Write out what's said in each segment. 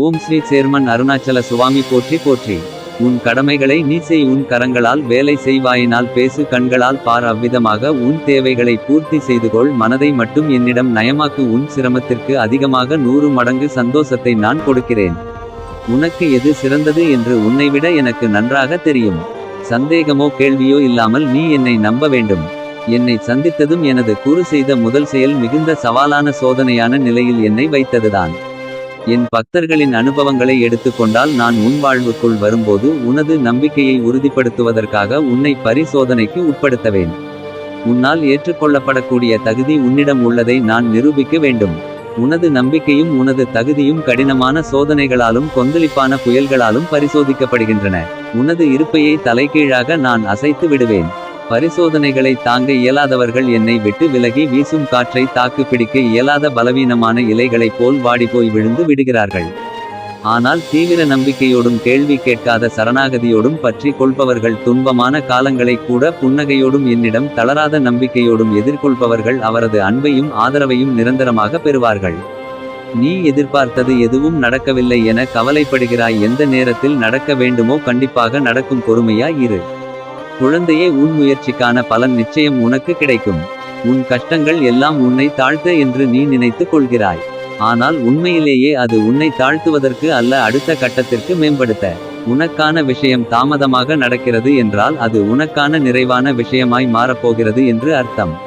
ஓம் Sri chairman Arunachala Swami போற்றி போற்றி. உன் கடமைகளை நீ செய் உன் கரங்களால் வேலை செய்வாயினால் பேசு கண்களால் பார். அவ்விதமாக உன் தேவைகளை பூர்த்தி செய்து கொள். மனதை மட்டும் என்னிடம் நயமாக்கு. உன் சிரமத்திற்கு அதிகமாக நூறு மடங்கு சந்தோஷத்தை நான் கொடுக்கிறேன். உனக்கு எது சிறந்தது என்று உன்னை விட எனக்கு நன்றாக தெரியும். சந்தேகமோ கேள்வியோ இல்லாமல் நீ என்னை நம்ப வேண்டும். என்னை சந்தித்ததும் எனது குறு செய்த முதல் செயல் மிகுந்த சவாலான சோதனையான நிலையில் என்னை வைத்ததுதான். என் பக்தர்களின் அனுபவங்களை எடுத்துக்கொண்டால் நான் உன் வாழ்வுக்குள் வரும்போது உனது நம்பிக்கையை உறுதிப்படுத்துவதற்காக உன்னை பரிசோதனைக்கு உட்படுத்தவேன். உன்னால் ஏற்றுக்கொள்ளப்படக்கூடிய தகுதி உன்னிடம் உள்ளதை நான் நிரூபிக்க வேண்டும். உனது நம்பிக்கையும் உனது தகுதியும் கடினமான சோதனைகளாலும் கொந்தளிப்பான புயல்களாலும் பரிசோதிக்கப்படுகின்றன. உனது இருப்பையை தலைகீழாக நான் அசைத்து விடுவேன். பரிசோதனைகளை தாங்க இயலாதவர்கள் என்னை விட்டு விலகி வீசும் காற்றை தாக்கு பிடிக்க இயலாத பலவீனமான இலைகளைப் போல் வாடிப்போய் விழுந்து விடுகிறார்கள். ஆனால் தீவிர நம்பிக்கையோடும் கேள்வி கேட்காத சரணாகதியோடும் பற்றி கொள்பவர்கள் துன்பமான காலங்களை கூட புன்னகையோடும் என்னிடம் தளராத நம்பிக்கையோடும் எதிர்கொள்பவர்கள் அவரது அன்பையும் ஆதரவையும் நிரந்தரமாக பெறுவார்கள். நீ எதிர்பார்த்தது எதுவும் நடக்கவில்லை என கவலைப்படுகிறாய் எந்த நேரத்தில் நடக்க வேண்டுமோ கண்டிப்பாக நடக்கும் பொறுமையாய் இரு. குழந்தையே உன் முயற்சிக்கான பலன் நிச்சயம் உனக்கு கிடைக்கும். உன் கஷ்டங்கள் எல்லாம் உன்னை தாழ்த்த என்று நீ நினைத்துக் கொள்கிறாய். ஆனால் உண்மையிலேயே அது உன்னை தாழ்த்துவதற்கு அல்ல அடுத்த கட்டத்திற்கு மேம்படுத்த. உனக்கான விஷயம் தாமதமாக நடக்கிறது என்றால் அது உனக்கான நிறைவான விஷயமாய் மாறப்போகிறது என்று அர்த்தம்.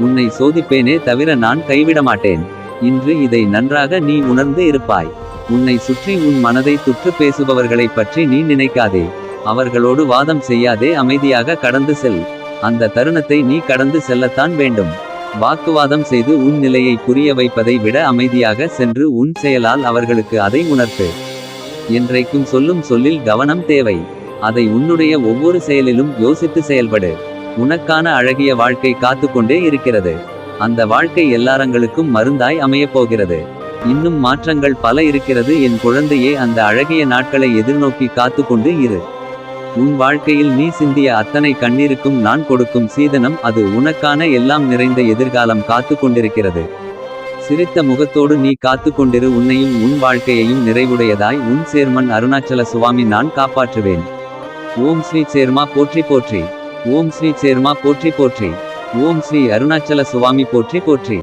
உன்னை சோதிப்பேனே தவிர நான் கைவிட மாட்டேன் இன்று இதை நன்றாக நீ உணர்ந்து இருப்பாய். உன்னை சுற்றி உன் மனதை துற்று பேசுபவர்களைப் பற்றி நீ நினைக்காதே. அவர்களோடு வாதம் செய்யாதே அமைதியாக கடந்து செல். அந்த தருணத்தை நீ கடந்து செல்லத்தான் வேண்டும். வாக்குவாதம் செய்து உன் நிலையை புரிய வைப்பதை விட அமைதியாக சென்று உன் செயலால் அவர்களுக்கு அதை உணர்த்து. என்றைக்கும் சொல்லும் சொல்லில் கவனம் தேவை. அதை உன்னுடைய ஒவ்வொரு செயலிலும் யோசித்து செயல்படு. உனக்கான அழகிய வாழ்க்கை காத்துக்கொண்டே இருக்கிறது. அந்த வாழ்க்கை எல்லாரங்களுக்கும் மருந்தாய் அமையப் போகிறது. இன்னும் மாற்றங்கள் பல இருக்கிறது. என் குழந்தையே அந்த அழகிய நாட்களை எதிர்நோக்கி காத்துக்கொண்டு இரு. உன் வாழ்க்கையில் நீ சிந்திய அத்தனை கண்ணீருக்கும் நான் கொடுக்கும் சீதனம் அது உனக்கான எல்லாம் நிறைந்த எதிர்காலம் காத்து கொண்டிருக்கிறது சிரித்த முகத்தோடு நீ காத்து கொண்டிரு உன்னையும் உன் வாழ்க்கையையும் நிறைவுடையதாய் உன் சேர்மன் அருணாச்சல சுவாமி நான் காப்பாற்றுவேன். ஓம் ஸ்ரீ சேர்மா போற்றி போற்றி. ஓம் ஸ்ரீ சேர்மா போற்றி போற்றி. ஓம் ஸ்ரீ அருணாச்சல சுவாமி போற்றி போற்றி.